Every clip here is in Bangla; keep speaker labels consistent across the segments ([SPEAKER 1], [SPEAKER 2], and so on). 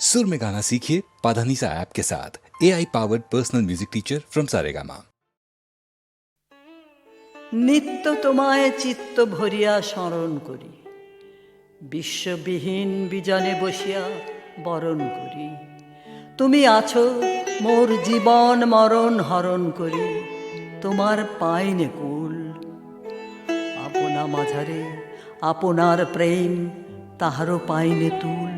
[SPEAKER 1] सुर में गाना सीखिए पाधानीसा ऐप के साथ। A I powered personal music teacher from Saregama
[SPEAKER 2] নিত্য তোমায় চিত্ত ভরিয়া স্মরণ করি। বিশ্ববিহীন বিজনে বসিয়া বরণ করি। তুমি আছো, মোর জীবন মরণ হরণ করি। তোমার পাইনে কুল। আপনা মাঝারে, আপনার প্রেম তাহারও পাইনে তুল।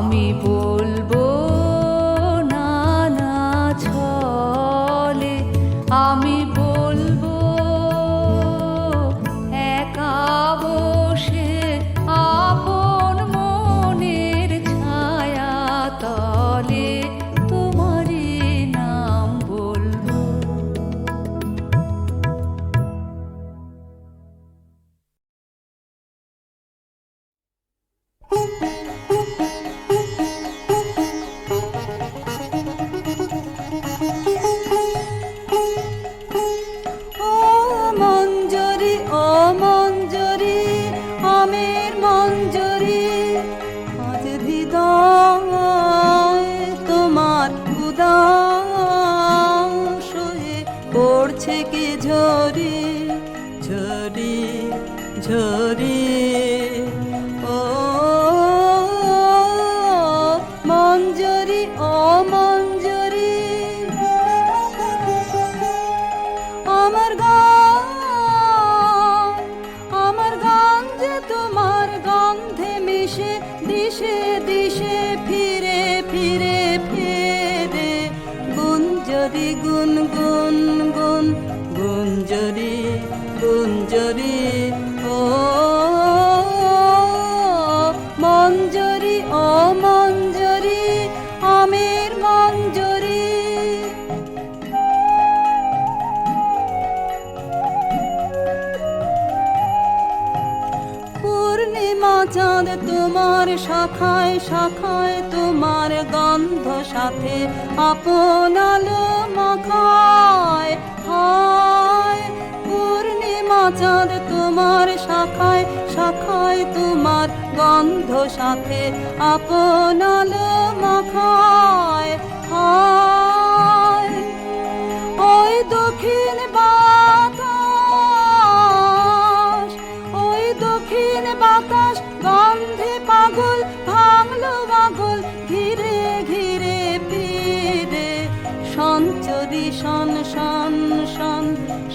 [SPEAKER 3] me boy. তোমার
[SPEAKER 4] শাখায় শাখায় তোমার গন্ধ সাথে আপন আলো মাখায়। হায়, পূর্ণিমা চাঁদ তোমার শাখায় শাখায় তোমার গন্ধ সাথে আপন আলো মাখায়। হায়, ওই দক্ষিণ বাতাস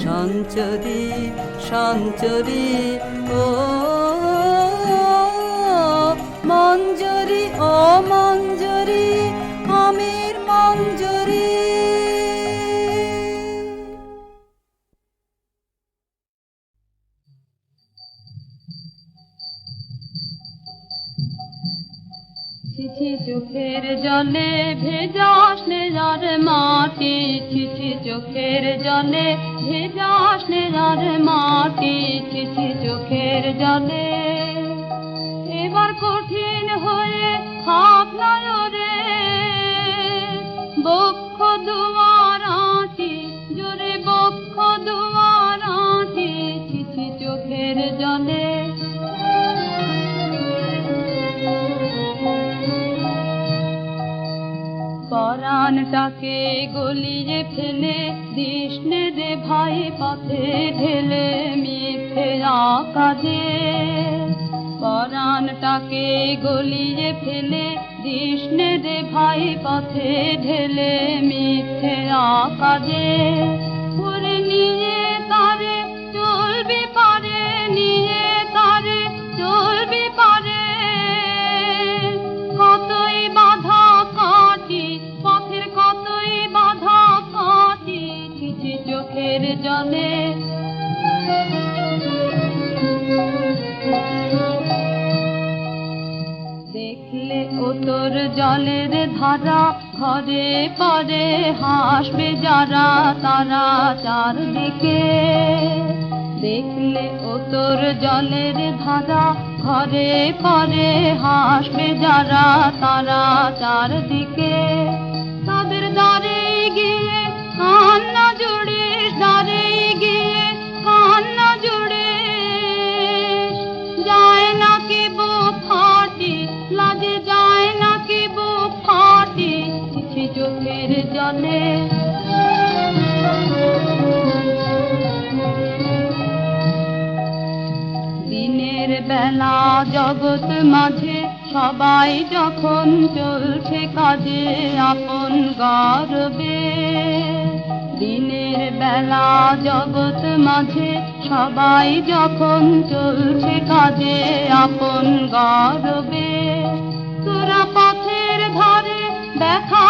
[SPEAKER 4] সঞ্চরি সঞ্চরি ও
[SPEAKER 5] চোখের জলে ভেজাস নেজার মাটি ছিছি চোখের জলে। এবার কঠিন হয়ে হাত নয়রে বক্ষ দুয়ার আঁটি জোরে বক্ষ দুয়ার আঁটি ছিছি চোখের জলে। পরাণটাকে গলিয়ে ফেলে, কৃষ্ণে রে ভাই পথে ঢেলে মিথ্যে কাজে পরাণটাকে গলিয়ে ফেলে, কৃষ্ণে রে ভাই পথে ঢেলে মিথ্যে কাজে দেখলে ও তোর জলের ধারা, ঘরে পরে হাসবে যারা, তারা চারদিকে। দেখলে ও তোর জলের ধারা, ঘরে পরে হাসবে যারা, তারা চারদিকে। তাদের দ্বারে গিয়ে চোখের জলে। দিনের বেলা জগৎ মাঝে সবাই যখন চলছে কাজে আপন গর্বে। দিনের বেলা জগৎ মাঝে সবাই যখন চলছে কাজে আপন গর্বে। তোরা পথের ধারে দেখা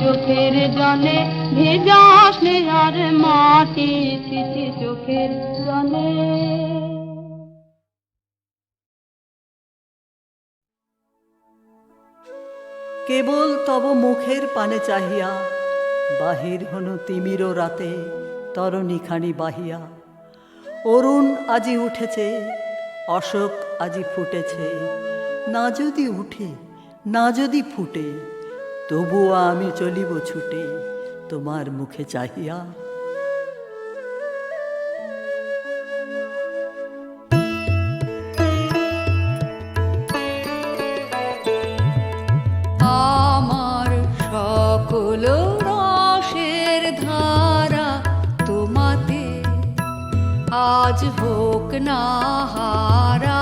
[SPEAKER 5] চোখের জলে ভেজাস নে আর মাটি চিঠি চোখের জলে।
[SPEAKER 4] কেবল তব মুখের পানে চাহিয়া, বাহির হনু তিমির রাতে তরণীখানি বাহিয়া। অরুণ আজি উঠেছে, অশোক আজি ফুটেছে, না যদি উঠে, না যদি ফুটে তবুও আমি চলিব ছুটে তোমার মুখে চাহিয়া।
[SPEAKER 2] আমার সকল রসের ধারা তোমাতে আজ হোক না হারা।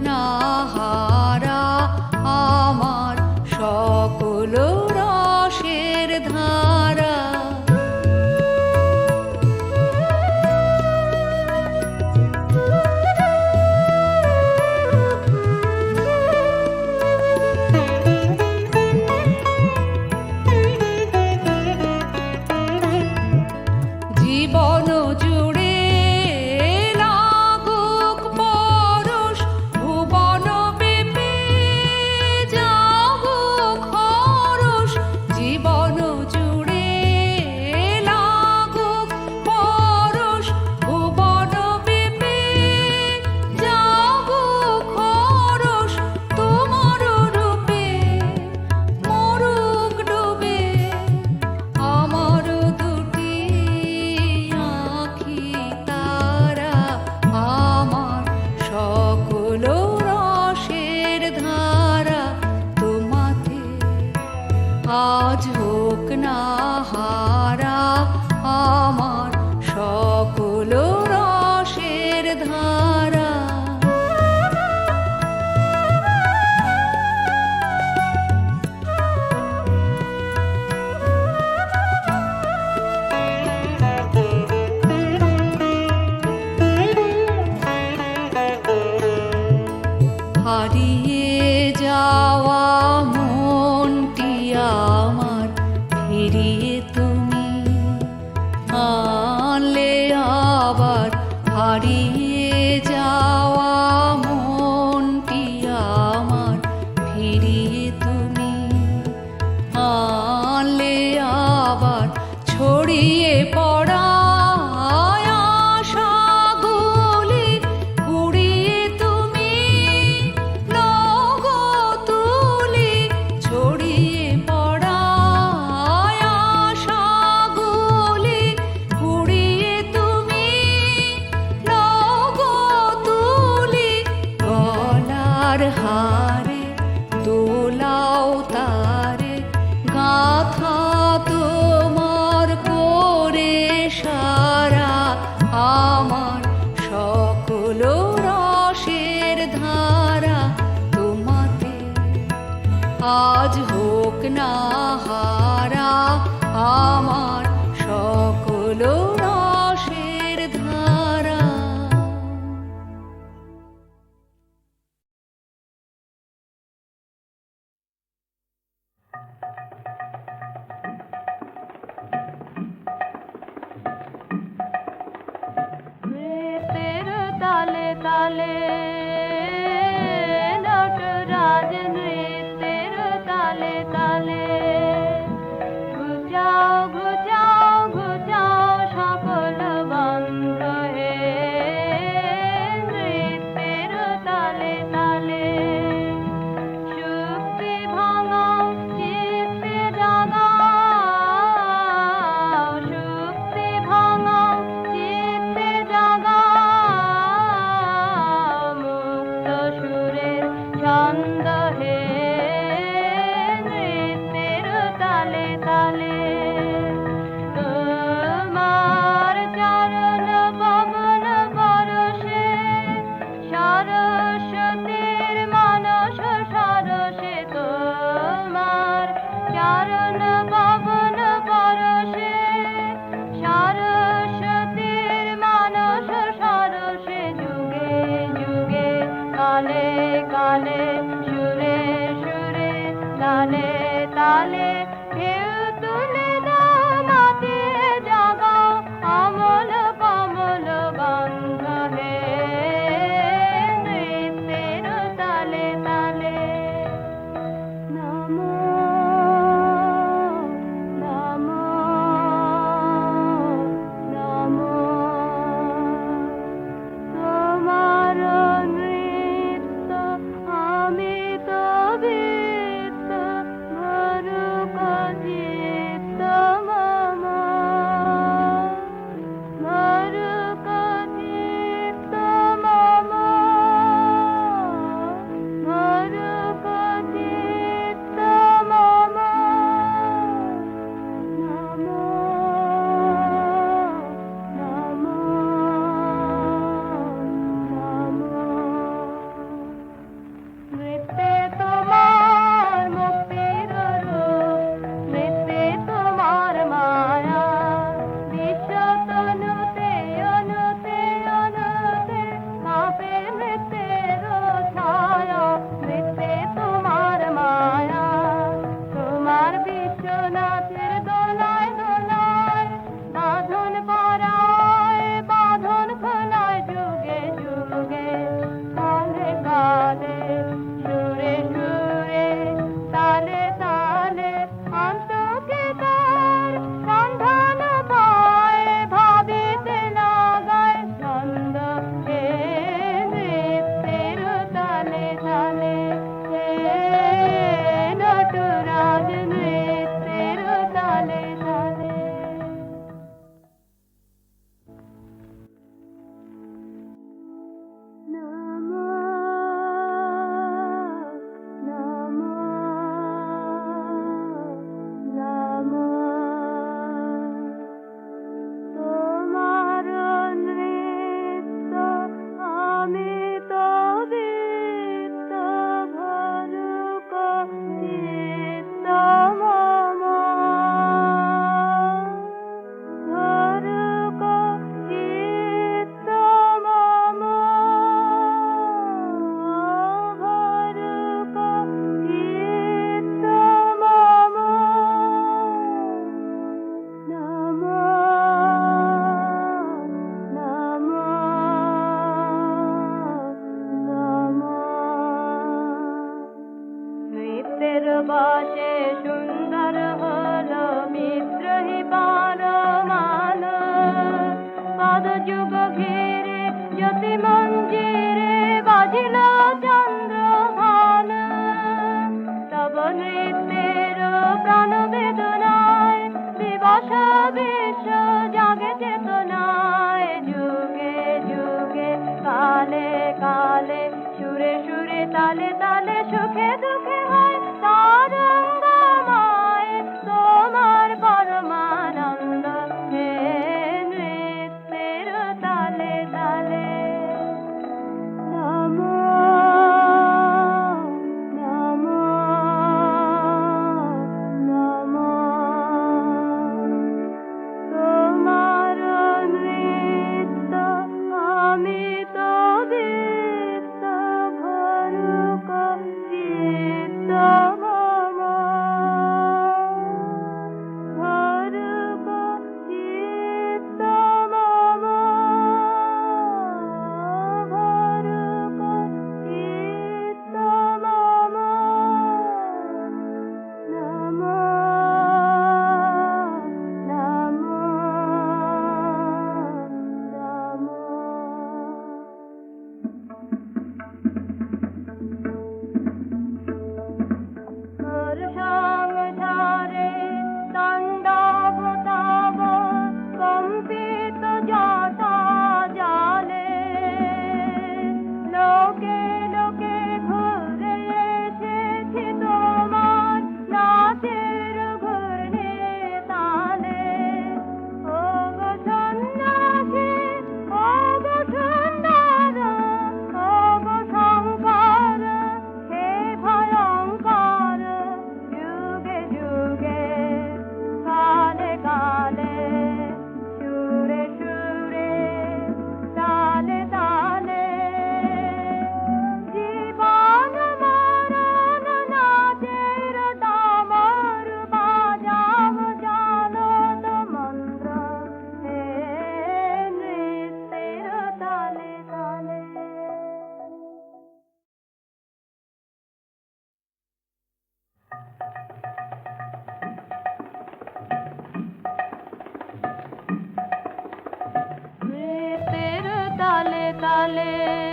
[SPEAKER 2] না
[SPEAKER 5] বসে সুন্দর হলো বিদ্রোহী পরমান পদযুগ ঘিরে জ্যোতি মঞ্জিরে বাজিল চন্দ্র ভান তব নৃত্যের প্রাণ বেদনায়, বিবাস বিশ্ব জাগে চেতনায়। যুগে যুগে কালে কালে, সুরে সুরে তালে তালে সুখে দুঃখে চলে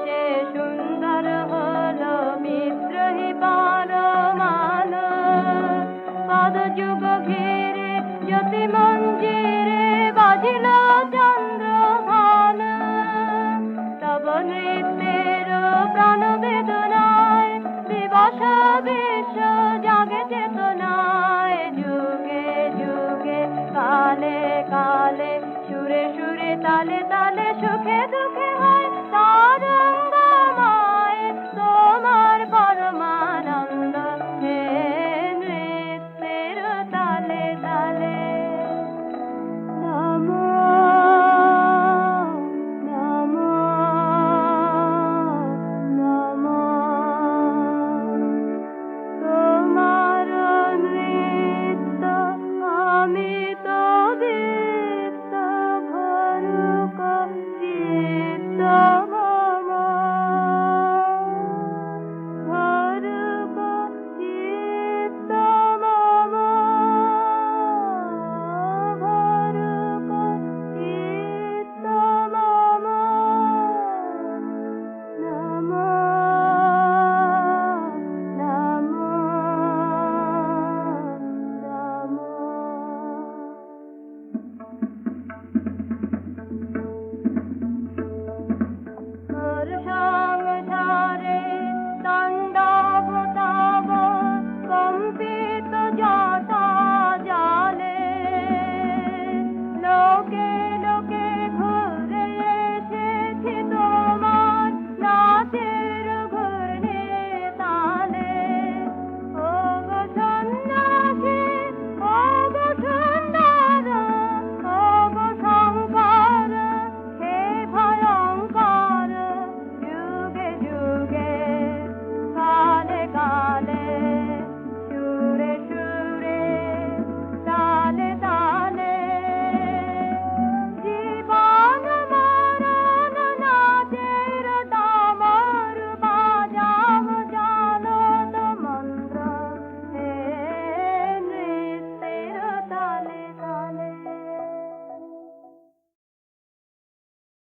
[SPEAKER 5] বাসে সুন্দর হলো বিদ্রোহী পান মান পদ ঘিরে জ্যোতি মঞ্জিরে বাজিল চন্দ্রভান। তব নৃত্যের প্রাণ বেদনায় দিবস বিশ্ব জাগে চেতনায়। যুগে যুগে কালে কালে, সুরে সুরে তালে তালে সুখে